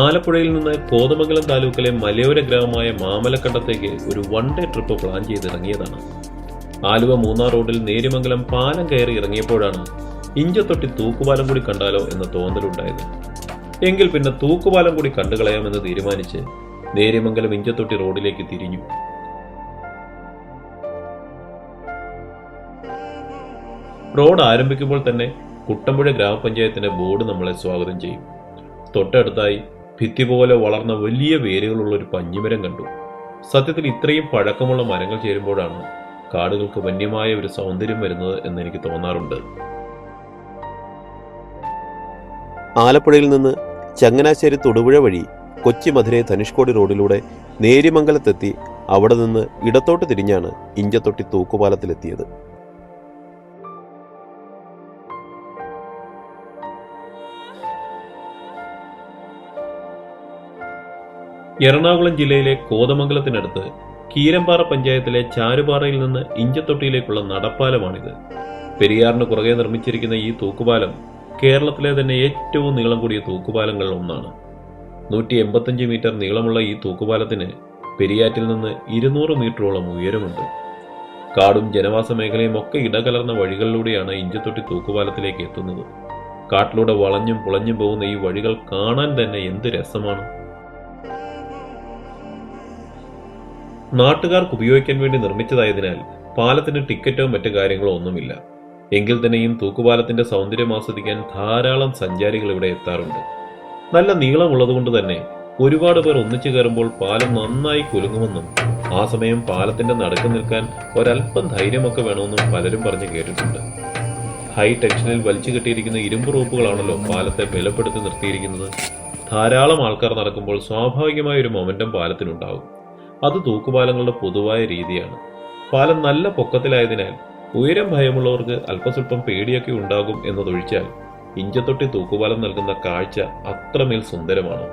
ആലപ്പുഴയിൽ നിന്ന് കോതമംഗലം താലൂക്കിലെ മലയോര ഗ്രാമമായ മാമലക്കണ്ടത്തേക്ക് ഒരു വൺ ഡേ ട്രിപ്പ് പ്ലാൻ ചെയ്തിറങ്ങിയതാണ്. ആലുവ മൂന്നാർ റോഡിൽ നേരിമംഗലം പാലം കയറി ഇറങ്ങിയപ്പോഴാണ് ഇഞ്ചത്തൊട്ടി തൂക്കുപാലം കൂടി കണ്ടാലോ എന്ന തോന്നലുണ്ടായത്. എങ്കിൽ പിന്നെ തൂക്കുപാലം കൂടി കണ്ടുകളയാമെന്ന് തീരുമാനിച്ച് നേരിമംഗലം ഇഞ്ചത്തൊട്ടി റോഡിലേക്ക് തിരിഞ്ഞു. റോഡ് ആരംഭിക്കുമ്പോൾ തന്നെ കുട്ടമ്പുഴ ഗ്രാമപഞ്ചായത്തിന്റെ ബോർഡ് നമ്മളെ സ്വാഗതം ചെയ്യും. തൊട്ടടുത്തായി ഭിത്തി പോലെ വളർന്ന വലിയ വേരുകളുള്ള ഒരു പഞ്ഞിമരം കണ്ടു. സത്യത്തിൽ ഇത്രയും പഴക്കമുള്ള മരങ്ങൾ ചേരുമ്പോഴാണ് കാടുകൾക്ക് വന്യമായ ഒരു സൗന്ദര്യം വരുന്നത് എന്ന് എനിക്ക് തോന്നാറുണ്ട്. ആലപ്പുഴയിൽ നിന്ന് ചങ്ങനാശ്ശേരി തൊടുപുഴ വഴി കൊച്ചി മധുരൈ ധനുഷ്കോടി റോഡിലൂടെ നേരിമംഗലത്തെത്തി അവിടെ നിന്ന് ഇടത്തോട്ട് തിരിഞ്ഞാണ് ഇഞ്ചത്തൊട്ടി തൂക്കുപാലത്തിലെത്തിയത്. എറണാകുളം ജില്ലയിലെ കോതമംഗലത്തിനടുത്ത് കീരമ്പാറ പഞ്ചായത്തിലെ ചാരുപാറയിൽ നിന്ന് ഇഞ്ചത്തൊട്ടിയിലേക്കുള്ള നടപ്പാലമാണിത്. പെരിയാറിന് പുറകെ നിർമ്മിച്ചിരിക്കുന്ന ഈ തൂക്കുപാലം കേരളത്തിലെ തന്നെ ഏറ്റവും നീളം കൂടിയ തൂക്കുപാലങ്ങളിൽ ഒന്നാണ്. നൂറ്റി എൺപത്തഞ്ച് മീറ്റർ നീളമുള്ള ഈ തൂക്കുപാലത്തിന് പെരിയാറ്റിൽ നിന്ന് ഇരുന്നൂറ് മീറ്ററോളം ഉയരമുണ്ട്. കാടും ജനവാസ മേഖലയും ഒക്കെ ഇടകലർന്ന വഴികളിലൂടെയാണ് ഇഞ്ചത്തൊട്ടി തൂക്കുപാലത്തിലേക്ക് എത്തുന്നത്. കാട്ടിലൂടെ വളഞ്ഞും പുളഞ്ഞും പോകുന്ന ഈ വഴികൾ കാണാൻ തന്നെ എന്ത് രസമാണ്. നാട്ടുകാർക്ക് ഉപയോഗിക്കാൻ വേണ്ടി നിർമ്മിച്ചതായതിനാൽ പാലത്തിന് ടിക്കറ്റോ മറ്റു കാര്യങ്ങളോ ഒന്നുമില്ല. എങ്കിൽ തന്നെയും തൂക്കുപാലത്തിന്റെ സൗന്ദര്യം ആസ്വദിക്കാൻ ധാരാളം സഞ്ചാരികൾ ഇവിടെ എത്താറുണ്ട്. നല്ല നീളമുള്ളതുകൊണ്ട് തന്നെ ഒരുപാട് പേർ ഒന്നിച്ചു കയറുമ്പോൾ പാലം നന്നായി കുലുങ്ങുമെന്നും ആ സമയം പാലത്തിന്റെ നടുക്ക് നിൽക്കാൻ ഒരല്പം ധൈര്യമൊക്കെ വേണമെന്നും പലരും പറഞ്ഞു കേട്ടിട്ടുണ്ട്. ഹൈ ടെൻഷനിൽ വലിച്ചു കെട്ടിയിരിക്കുന്ന ഇരുമ്പ് റോപ്പുകളാണല്ലോ പാലത്തെ ബലപ്പെടുത്തി നിർത്തിയിരിക്കുന്നത്. ധാരാളം ആൾക്കാർ നടക്കുമ്പോൾ സ്വാഭാവികമായ ഒരു മൊമെന്റം പാലത്തിനുണ്ടാവും. അത് തൂക്കുപാലങ്ങളുടെ പൊതുവായ രീതിയാണ്. പാലം നല്ല പൊക്കത്തിലായതിനാൽ ഉയരം ഭയമുള്ളവർക്ക് അല്പസ്വല്പം പേടിയൊക്കെ ഉണ്ടാകും എന്നതൊഴിച്ചാൽ ഇഞ്ചത്തൊട്ടി തൂക്കുപാലം നൽകുന്ന കാഴ്ച അത്രമേൽ സുന്ദരമാണ്.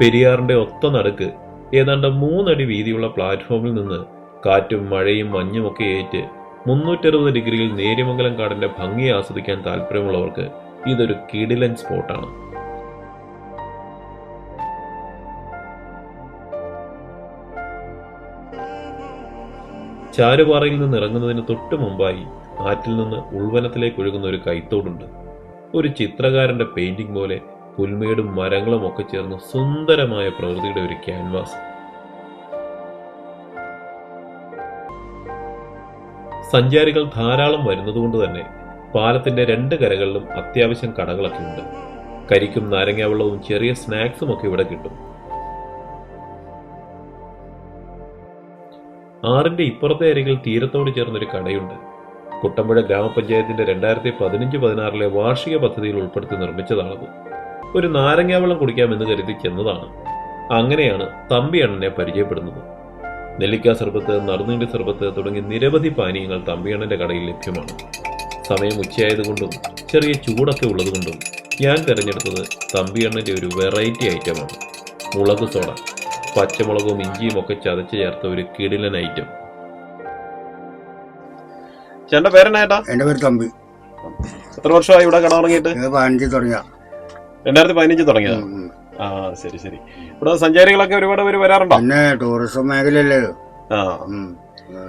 പെരിയാറിന്റെ ഒത്ത നടുക്ക് ഏതാണ്ട് മൂന്നടി വീതിയുള്ള പ്ലാറ്റ്ഫോമിൽ നിന്ന് കാറ്റും മഴയും മഞ്ഞുമൊക്കെ ഏറ്റ് മുന്നൂറ്ററുപത് ഡിഗ്രിയിൽ നേര്യമംഗലം കാടിന്റെ ഭംഗി ആസ്വദിക്കാൻ താല്പര്യമുള്ളവർക്ക് ഇതൊരു കിടിലൻ സ്പോട്ടാണ്. ചാരുപാറയിൽ നിന്ന് ഇറങ്ങുന്നതിന് തൊട്ടു മുമ്പായി ആറ്റിൽ നിന്ന് ഉൾവനത്തിലേക്ക് ഒഴുകുന്ന ഒരു കൈത്തോടുണ്ട്. ഒരു ചിത്രകാരന്റെ പെയിന്റിംഗ് പോലെ പുൽമേടും മരങ്ങളും ഒക്കെ ചേർന്ന് സുന്ദരമായ പ്രകൃതിയുടെ ഒരു ക്യാൻവാസ് സഞ്ചാരികൾ ധാരാളം വരുന്നതുകൊണ്ട് തന്നെ പാലത്തിന്റെ രണ്ട് കരകളിലും അത്യാവശ്യം കടകളൊക്കെ ഉണ്ട്. കരിക്കും നാരങ്ങാവെള്ളവും ചെറിയ സ്നാക്സും ഒക്കെ ഇവിടെ കിട്ടും. ആറിന്റെ ഇപ്പുറത്തെ അരികിൽ തീരത്തോട് ചേർന്നൊരു കടയുണ്ട്. കുട്ടമ്പുഴ ഗ്രാമപഞ്ചായത്തിന്റെ രണ്ടായിരത്തി പതിനഞ്ച് പതിനാറിലെ വാർഷിക പദ്ധതിയിൽ ഉൾപ്പെടുത്തി നിർമ്മിച്ചതാണത്. ഒരു നാരങ്ങാവെള്ളം കുടിക്കാമെന്ന് കരുതി ചെന്നതാണ്. അങ്ങനെയാണ് തമ്പി അണ്ണനെ പരിചയപ്പെടുന്നത്. നെല്ലിക്ക സർബത്ത് നറുനീണ്ടി സർബത്ത് തുടങ്ങി നിരവധി പാനീയങ്ങൾ തമ്പിയണ്ണന്റെ കടയിൽ ലഭ്യമാണ്. സമയം ഉച്ചയായതുകൊണ്ടും ചെറിയ ചൂടൊക്കെ ഉള്ളതുകൊണ്ടും ഞാൻ തിരഞ്ഞെടുത്തത് തമ്പിയണ്ണന്റെ ഒരു വെറൈറ്റി ഐറ്റമാണ്. മുളക് സോഡ പച്ചമുളകും ഇഞ്ചിയും ഒക്കെ ചതച്ച് ചേർത്ത ഒരു കിടിലൻ ഐറ്റം. ചേട്ടന്റെ പേരെന്നാ എന്റെ പേര് തമ്പി. എത്ര വർഷമായി ഇവിടെ കട തുടങ്ങിയിട്ട്? പതിനഞ്ച് തുടങ്ങിയ രണ്ടായിരത്തി പതിനഞ്ച് തുടങ്ങിയത്? ആ ശരി ശരി. ഇവിടെ സഞ്ചാരികളൊക്കെ ഒരുപാട് പേര് വരാറുണ്ടോ? പിന്നെ ടൂറിസം മേഖലയല്ലേ ആ.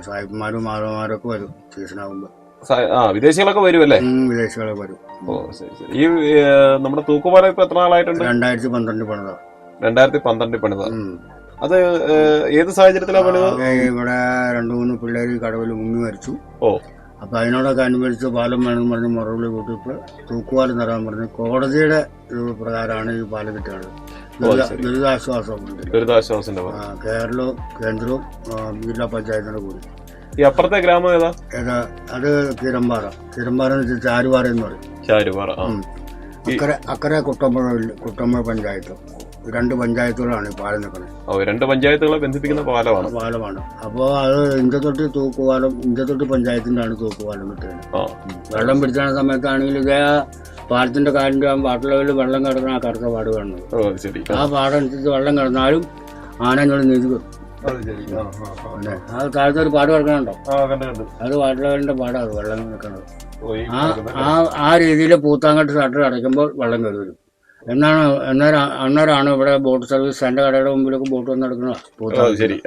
സാഹിബന്മാരും മാധവന്മാരും ഒക്കെ വരും സീസൺ ആകുമ്പോ ആ വിദേശികളൊക്കെ വരുമല്ലേ അല്ലേ? വിദേശികളൊക്കെ വരും. ഓ ശരി ശരി. ഈ നമ്മുടെ തൂക്കുപാലം ഇപ്പൊ എത്ര നാളായിട്ടുണ്ട്? രണ്ടായിരത്തി പന്ത്രണ്ട് പണിതാ. രണ്ടായിരത്തി പന്ത്രണ്ട് പണിതാ. അത് ഏത് സാഹചര്യത്തിലാണ് പണിത് ഇവിടെ രണ്ടു മൂന്ന് പിള്ളേര് കടവിൽ മുങ്ങി മരിച്ചു. ഓ. അപ്പൊ അതിനോടൊക്കെ അനുബന്ധിച്ച് പാലം വേണം പറഞ്ഞ് മുറവിളി കൂട്ടിയപ്പോ തൂക്കുപാലം തരാൻ പറഞ്ഞ് കോടതിയുടെ പ്രകാരമാണ് ഈ പാലം കിട്ടുന്നത് ഓ, ശരി. ദുരിതാശ്വാസം ഉണ്ട്. ദുരിതാശ്വാസിന്റെ ആ, കേരളവും കേന്ദ്രവും ജില്ലാ പഞ്ചായത്തിന്റെ കൂടി ഈ അപ്പുറത്തെ ഗ്രാമം ഏതാ? ഏതാ? അത് കിരമ്പാറ കിരമ്പാറ എന്ന് വെച്ചാൽ ചാരുപാറ എന്ന് പറയും. ചാരുപാറ. അക്കരെ അക്കരെ കുട്ടമ്പുഴ കുട്ടമ്പുഴ പഞ്ചായത്ത്. രണ്ട് പഞ്ചായത്തുകളാണ് ഈ പാലം നിൽക്കുന്നത്. ഓ രണ്ട് പഞ്ചായത്തുകളെ ബന്ധിപ്പിക്കുന്ന പാലമാണ്. പാലമാണ്. അപ്പോൾ അത് ഇഞ്ചത്തൊട്ടി തൂക്കുപാലം ഇഞ്ചത്തൊട്ടി പഞ്ചായത്തിന്റെ ആണ് തൂക്കുപാലം കിട്ടുന്നത് വെള്ളം പിടിച്ചാണ് സമയത്താണെങ്കിൽ ഇതേ പാലത്തിന്റെ കാലിന്റെ ആ വാട്ടർ ലെവലിൽ വെള്ളം കിടക്കുന്ന ആ കറുത്ത പാട് കാണുന്നത്. ഓ ശരി. ആ. പാടനുസരിച്ച് വെള്ളം കിടന്നാലും ആനങ്ങൾ നീതി വരും. അത് ശരി. ആ. താഴത്തെ ഒരു പാട് കിടക്കണുണ്ടോ? ആ കണ്ട് കണ്ട് അത് വാട്ടർ ലെവലിന്റെ പാടാണ് വെള്ളം നിൽക്കുന്നത് ആ ആ ആ രീതിയിൽ പൂത്താങ്കട്ട് ഷട്ടർ അടയ്ക്കുമ്പോൾ വെള്ളം കയറി വരും. എന്നാണ് അന്നേരം അന്നേരമാണ് ഇവിടെ ബോട്ട് സർവീസ് എന്റെ കടയുടെ മുമ്പിലൊക്കെ ബോട്ട് വന്ന് നടക്കുന്നത്. ഓ, ശരി.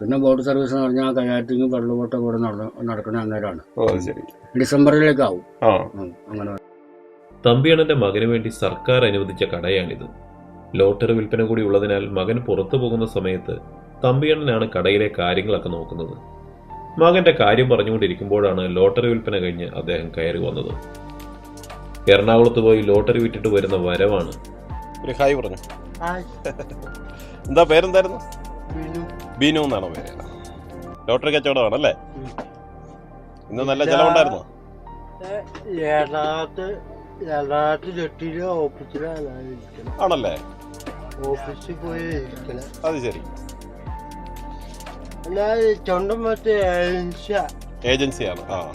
പിന്നെ ബോട്ട് സർവീസ് എന്ന് പറഞ്ഞാൽ കയാറ്റിങ് വെള്ളബോട്ടൊക്കെ ഇവിടെ നടന്ന നടക്കുന്ന അന്നേരമാണ് ഓ അത് ശരി. ഡിസംബറിലേക്കാവും. അങ്ങനെ. തമ്പിയണ്ണന്റെ മകന് വേണ്ടി സർക്കാർ അനുവദിച്ച കടയാണിത്. ലോട്ടറി വിൽപ്പന കൂടി ഉള്ളതിനാൽ മകൻ പുറത്തു പോകുന്ന സമയത്ത് തമ്പിയണ്ണനാണ് കടയിലെ കാര്യങ്ങളൊക്കെ നോക്കുന്നത്. മകന്റെ കാര്യം പറഞ്ഞുകൊണ്ടിരിക്കുമ്പോഴാണ് ലോട്ടറി വിൽപ്പന കഴിഞ്ഞ് അദ്ദേഹം കയറി വന്നത്. എറണാകുളത്ത് പോയി ലോട്ടറി വിറ്റിട്ട് വരുന്ന വരവാണ്. ഒരു ഹായ് പറഞ്ഞു. എന്താ പേരെന്തായിരുന്നു? ബീനു. എന്നാണോ പേര്? ലോട്ടറി കച്ചവടമാണല്ലേ? ഇന്ന് നല്ല ചെലവുണ്ടായിരുന്നു? ആണല്ലേ? ഓഫീസിൽ പോയി അത് ശരി. ഏജൻസിയാണ്. ആ.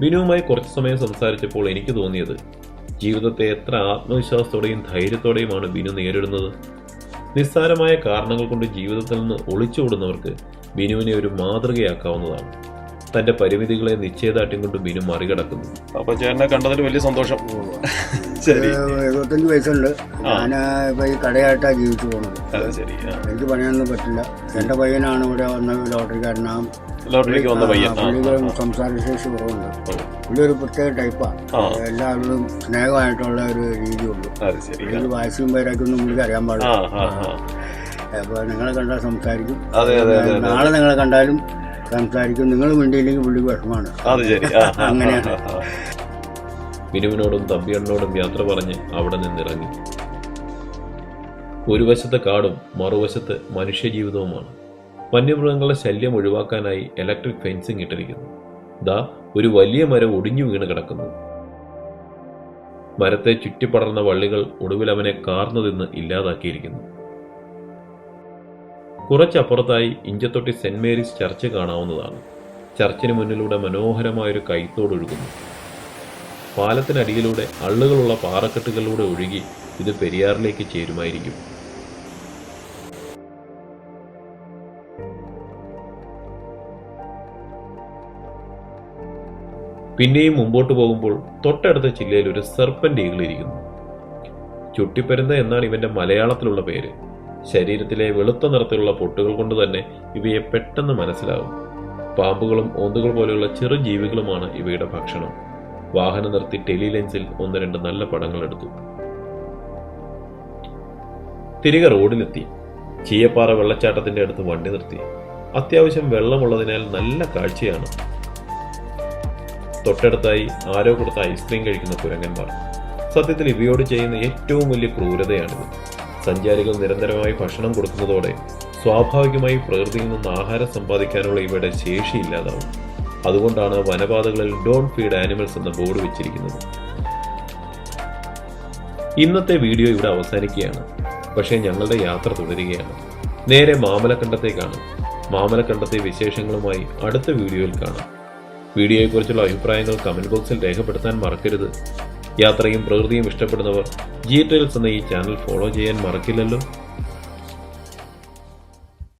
ബിനുവുമായി കുറച്ച് സമയം സംസാരിച്ചപ്പോൾ എനിക്ക് തോന്നിയത് ജീവിതത്തെ എത്ര ആത്മവിശ്വാസത്തോടെയും ധൈര്യത്തോടെയുമാണ് ബിനു നേരിടുന്നത്. നിസ്സാരമായ കാരണങ്ങൾ കൊണ്ട് ജീവിതത്തിൽ നിന്ന് ഒളിച്ചോടുന്നവർക്ക് ബിനുവിനെ ഒരു മാതൃകയാക്കാവുന്നതാണ്. തന്റെ പരിമിതികളെ നിശ്ചയദാർഢ്യം കൊണ്ട് ബിനു മറികടക്കുന്നു. അപ്പൊ ചേട്ടനെ കണ്ടതിൽ വലിയ സന്തോഷം. ശരി. ഒരു എഴുപത്തഞ്ച് വയസ്സുണ്ട്. ഞാൻ ഇപ്പൊ ഈ കടയായിട്ടാണ് ജീവിച്ചു പോകുന്നത് അത് ശരി ആ. എനിക്ക് പണിയൊന്നും പറ്റില്ല. എന്റെ പയ്യനാണ് ഇവിടെ വന്ന ലോട്ടറിക്കാരനാ. ലോട്ടറിക്ക് വന്ന പയ്യൻ ആ, പുള്ളിക്ക് ആ, സംസാരശേഷി കുറവുണ്ട്. ഓ. പുള്ളി ഒരു പ്രത്യേക ടൈപ്പാണ് ആ. എല്ലാവരോടും സ്നേഹമായിട്ടുള്ള ഒരു രീതിയുള്ളൂ. അത് ശരി ആ. പുള്ളിക്ക് വാശിയും പേരൊക്കെയൊന്നും പുള്ളിക്ക് അറിയാൻ ആ പാടില്ല ആ. ആ അപ്പോൾ നിങ്ങളെ കണ്ടാൽ സംസാരിക്കും. അതെ, അതെ, അതെ, അതെ. നാളെ നിങ്ങളെ കണ്ടാലും സംസാരിക്കും. നിങ്ങൾ മിണ്ടിയില്ലെങ്കിൽ പുള്ളിക്ക് വിഷമാണ് അത് ശരി ആ, ആ, ആ, അങ്ങനെയാണ്. ആ. ബിനുവിനോടും തമ്പിയണ്ണനോടും യാത്ര പറഞ്ഞ് അവിടെ നിന്നിറങ്ങി. ഒരു വശത്ത് കാടും മറുവശത്ത് മനുഷ്യജീവിതവുമാണ്. വന്യമൃഗങ്ങളുടെ ശല്യം ഒഴിവാക്കാനായി ഇലക്ട്രിക് ഫെൻസിംഗ് ഇട്ടിരിക്കുന്നു. ദാ ഒരു വലിയ മരം ഒടിഞ്ഞു വീണ് കിടക്കുന്നു. മരത്തെ ചുറ്റിപ്പടർന്ന വള്ളികൾ ഒടുവിൽ അവനെ കാർന്നു തിന്ന് ഇല്ലാതാക്കിയിരിക്കുന്നു. കുറച്ചപ്പുറത്തായി ഇഞ്ചത്തൊട്ടി സെന്റ് മേരീസ് ചർച്ച് കാണാവുന്നതാണ്. ചർച്ചിന് മുന്നിലൂടെ മനോഹരമായൊരു കൈത്തോടൊഴുകുന്നു. പാലത്തിനടിയിലൂടെ അള്ളുകളുള്ള പാറക്കെട്ടുകളിലൂടെ ഒഴുകി ഇത് പെരിയാറിലേക്ക് ചേരുമായിരിക്കും. പിന്നെയും മുമ്പോട്ട് പോകുമ്പോൾ തൊട്ടടുത്ത ചില്ലയിൽ ഒരു സർപ്പന്റ് ഈഗിൾ ഇരിക്കുന്നു. ചുട്ടിപ്പരുന്ത എന്നാണ് ഇവന്റെ മലയാളത്തിലുള്ള പേര്. ശരീരത്തിലെ വെളുത്ത നിറത്തിലുള്ള പൊട്ടുകൾ കൊണ്ട് തന്നെ ഇവയെ പെട്ടെന്ന് മനസ്സിലാവും പാമ്പുകളും ഓന്തുകൾ പോലെയുള്ള ചെറു ജീവികളുമാണ് ഇവയുടെ ഭക്ഷണം. വാഹനം നിർത്തി ടെലി ലെൻസിൽ ഒന്ന് രണ്ട് നല്ല പടങ്ങൾ എടുത്തു. തിരികെ റോഡിലെത്തി. ചീയപ്പാറ വെള്ളച്ചാട്ടത്തിന്റെ അടുത്ത് വണ്ടി നിർത്തി. അത്യാവശ്യം വെള്ളമുള്ളതിനാൽ നല്ല കാഴ്ചയാണ്. തൊട്ടടുത്തായി ആരോ കൊടുത്ത ഐസ്ക്രീം കഴിക്കുന്ന കുരങ്ങന്മാർ. സത്യത്തിൽ ഇവയോട് ചെയ്യുന്ന ഏറ്റവും വലിയ ക്രൂരതയാണിത്. സഞ്ചാരികൾ നിരന്തരമായി ഭക്ഷണം കൊടുക്കുന്നതോടെ സ്വാഭാവികമായി പ്രകൃതിയിൽ നിന്ന് ആഹാരം സമ്പാദിക്കാനുള്ള ഇവയുടെ ശേഷി ഇല്ലാതാവും. അതുകൊണ്ടാണ് വനപാതകളിൽ ഡോൺ ഫീഡ് ആനിമൽസ് എന്ന ബോർഡ് വെച്ചിരിക്കുന്നത്. ഇന്നത്തെ വീഡിയോ ഇവിടെ അവസാനിക്കുകയാണ്. പക്ഷേ ഞങ്ങളുടെ യാത്ര തുടരുകയാണ്. നേരെ മാമലക്കണ്ടത്തേക്കാണ്. മാമലക്കണ്ടത്തെ വിശേഷങ്ങളുമായി അടുത്ത വീഡിയോയിൽ കാണാം. വീഡിയോയെക്കുറിച്ചുള്ള അഭിപ്രായങ്ങൾ കമന്റ് ബോക്സിൽ രേഖപ്പെടുത്താൻ മറക്കരുത്. യാത്രയും പ്രകൃതിയും ഇഷ്ടപ്പെടുന്നവർ ജി ടെയിൽസ് എന്ന ഈ ചാനൽ ഫോളോ ചെയ്യാൻ മറക്കില്ലല്ലോ.